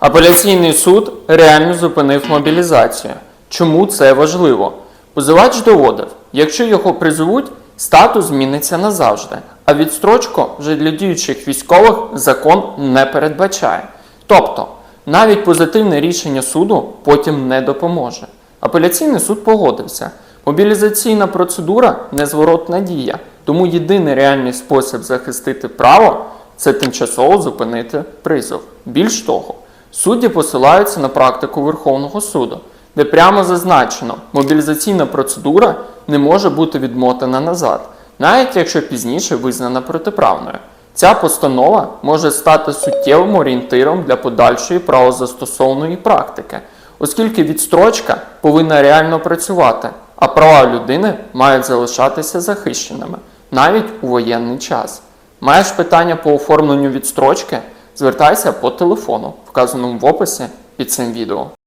Апеляційний суд реально зупинив мобілізацію. Чому це важливо? Позивач доводив, якщо його призовуть, статус зміниться назавжди, а відстрочку вже для діючих військових закон не передбачає. Тобто, навіть позитивне рішення суду потім не допоможе. Апеляційний суд погодився. Мобілізаційна процедура незворотна дія, тому єдиний реальний спосіб захистити право це тимчасово зупинити призов. Більш того, судді посилаються на практику Верховного суду, де прямо зазначено, мобілізаційна процедура не може бути відмотана назад, навіть якщо пізніше визнана протиправною. Ця постанова може стати суттєвим орієнтиром для подальшої правозастосовної практики, оскільки відстрочка повинна реально працювати, а права людини мають залишатися захищеними навіть у воєнний час. Маєш питання по оформленню відстрочки? Звертайся по телефону, вказаному в описі під цим відео.